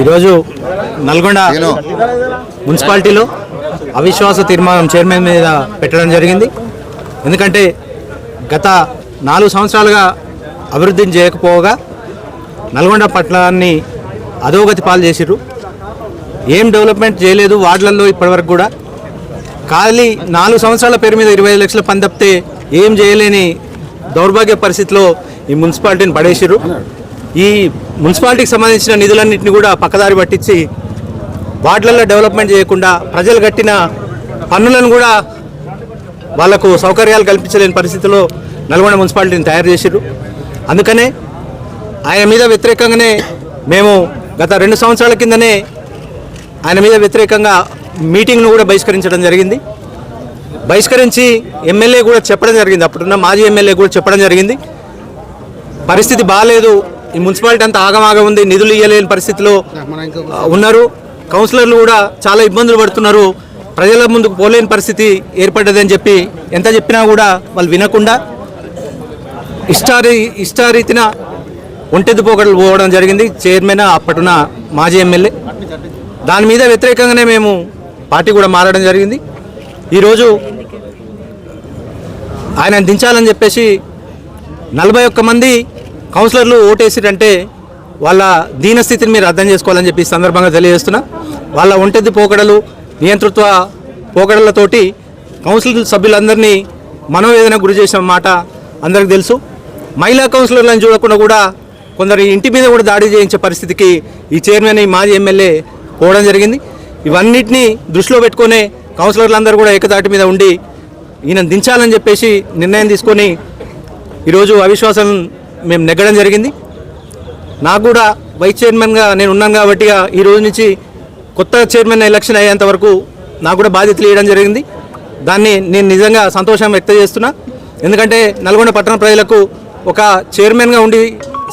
ఈరోజు నల్గొండ మున్సిపాలిటీలో అవిశ్వాస తీర్మానం చైర్మన్ మీద పెట్టడం జరిగింది. ఎందుకంటే గత నాలుగు సంవత్సరాలుగా అభివృద్ధిని చేయకపోగా నల్గొండ పట్టణాన్ని అధోగతి పాలు చేసిర్రు. ఏం డెవలప్మెంట్ చేయలేదు వార్డులలో ఇప్పటివరకు కూడా. ఖాళీ నాలుగు సంవత్సరాల పేరు మీద ఇరవై ఐదు లక్షల పని తప్పితే ఏం చేయలేని దౌర్భాగ్య పరిస్థితిలో ఈ మున్సిపాలిటీని పడేసిర్రు. ఈ మున్సిపాలిటీకి సంబంధించిన నిధులన్నింటినీ కూడా పక్కదారి పట్టించి వార్డులలో డెవలప్మెంట్ చేయకుండా ప్రజలు కట్టిన పన్నులను కూడా వాళ్ళకు సౌకర్యాలు కల్పించలేని పరిస్థితిలో నల్గొండ మున్సిపాలిటీని తయారు చేసిరు అందుకనే ఆయన మీద వ్యతిరేకంగానే మేము గత రెండు సంవత్సరాల కిందనే ఆయన మీద వ్యతిరేకంగా మీటింగ్ను కూడా బహిష్కరించడం జరిగింది. బహిష్కరించి ఎమ్మెల్యే కూడా చెప్పడం జరిగింది. అప్పుడున్న మాజీ ఎమ్మెల్యే కూడా చెప్పడం జరిగింది. పరిస్థితి బాగాలేదు. ఈ మున్సిపాలిటీ అంతా ఆగమాగం ఉంది నిధులు ఇవ్వలేని పరిస్థితిలో ఉన్నారు. కౌన్సిలర్లు కూడా చాలా ఇబ్బందులు పడుతున్నారు. ప్రజల ముందుకు పోలేని పరిస్థితి ఏర్పడ్డదని చెప్పి ఎంత చెప్పినా కూడా వాళ్ళు వినకుండా ఇష్టారీ ఇష్టారీతిన ఒంటెద్దు పోకడలు పోవడం జరిగింది. చైర్మన్ అప్పటిన మాజీ ఎమ్మెల్యే. దాని మీద వ్యతిరేకంగానే మేము పార్టీ కూడా మారడం జరిగింది. ఈరోజు ఆయన దించాలని చెప్పేసి నలభై ఒక్క మంది కౌన్సిలర్లు ఓటేసిరంటే వాళ్ళ దీనస్థితిని మీరు అర్థం చేసుకోవాలని చెప్పి సందర్భంగా తెలియజేస్తున్నా. వాళ్ళ ఒంటెద్దు పోకడలు నియంతృత్వ పోకడలతోటి కౌన్సిల్ సభ్యులందరినీ మనోవేదన గురి చేసిన మాట అందరికి తెలుసు. మహిళా కౌన్సిలర్లను చూడకుండా కూడా కొందరు ఇంటి మీద కూడా దాడి చేయించే పరిస్థితికి ఈ చైర్మన్ ఈ మాజీ ఎమ్మెల్యే పోవడం జరిగింది. ఇవన్నిటినీ దృష్టిలో పెట్టుకునే కౌన్సిలర్లందరూ కూడా ఏకతాటి మీద ఉండి ఈయన దించాలని చెప్పేసి నిర్ణయం తీసుకొని ఈరోజు అవిశ్వాసం మేము నెగ్గడం జరిగింది. నాకు కూడా వైస్ చైర్మన్గా నేను ఉన్నాను కాబట్టి ఈ రోజు నుంచి కొత్త చైర్మన్ ఎలక్షన్ అయ్యేంత వరకు నాకు కూడా బాధ్యతలు ఇవ్వడం జరిగింది. దాన్ని నేను నిజంగా సంతోషం వ్యక్తం చేస్తున్నా. ఎందుకంటే నల్గొండ పట్టణ ప్రజలకు ఒక చైర్మన్గా ఉండి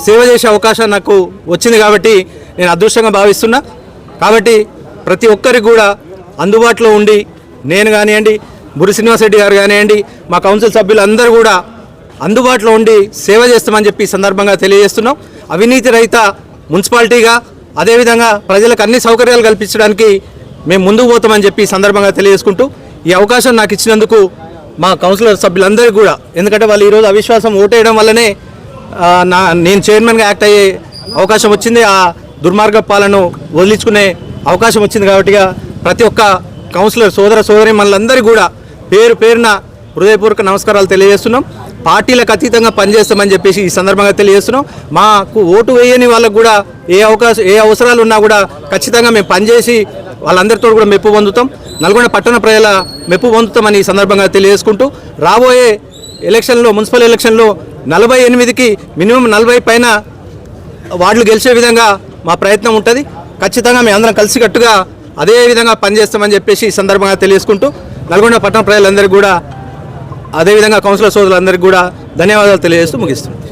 సేవ చేసే అవకాశం నాకు వచ్చింది కాబట్టి నేను అదృష్టంగా భావిస్తున్నా. కాబట్టి ప్రతి ఒక్కరికి కూడా అందుబాటులో ఉండి నేను కానివ్వండి బురి శ్రీనివాసరెడ్డి గారు కానివ్వండి మా కౌన్సిల్ సభ్యులందరూ కూడా అందుబాటులో ఉండి సేవ చేస్తామని చెప్పి సందర్భంగా తెలియజేస్తున్నాం. అవినీతి రహిత మున్సిపాలిటీగా అదేవిధంగా ప్రజలకు అన్ని సౌకర్యాలు కల్పించడానికి మేము ముందుకు పోతామని చెప్పి సందర్భంగా తెలియజేసుకుంటూ ఈ అవకాశం నాకు ఇచ్చినందుకు మా కౌన్సిలర్ సభ్యులందరికీ కూడా. ఎందుకంటే వాళ్ళు ఈరోజు అవిశ్వాసం ఓటేయడం వల్లనే నా నేను చైర్మన్గా యాక్ట్ అయ్యే అవకాశం వచ్చింది. ఆ దుర్మార్గ పాలను వదిలించుకునే అవకాశం వచ్చింది కాబట్టి ప్రతి ఒక్క కౌన్సిలర్ సోదర సోదరి మనలందరికీ కూడా పేరు పేరున హృదయపూర్వక నమస్కారాలు తెలియజేస్తున్నాం. పార్టీలకు అతీతంగా పనిచేస్తామని చెప్పేసి ఈ సందర్భంగా తెలియజేస్తున్నాం. మాకు ఓటు వేయని వాళ్ళకు కూడా ఏ అవకాశం ఏ అవసరాలు ఉన్నా కూడా ఖచ్చితంగా మేము పనిచేసి వాళ్ళందరితో కూడా మెప్పు పొందుతాం. నల్గొండ పట్టణ ప్రజల మెప్పు పొందుతామని ఈ సందర్భంగా తెలియజేసుకుంటూ రాబోయే ఎలక్షన్లో మున్సిపల్ ఎలక్షన్లో నలభై ఎనిమిదికి మినిమం నలభై పైన వార్డులు గెలిచే విధంగా మా ప్రయత్నం ఉంటుంది. ఖచ్చితంగా మేము అందరం కలిసికట్టుగా అదే విధంగా పనిచేస్తామని చెప్పేసి ఈ సందర్భంగా తెలియజేసుకుంటూ నల్గొండ పట్టణ ప్రజలందరికీ కూడా అదేవిధంగా కౌన్సిలర్ సోదరులందరికీ కూడా ధన్యవాదాలు తెలియజేస్తూ ముగిస్తుంది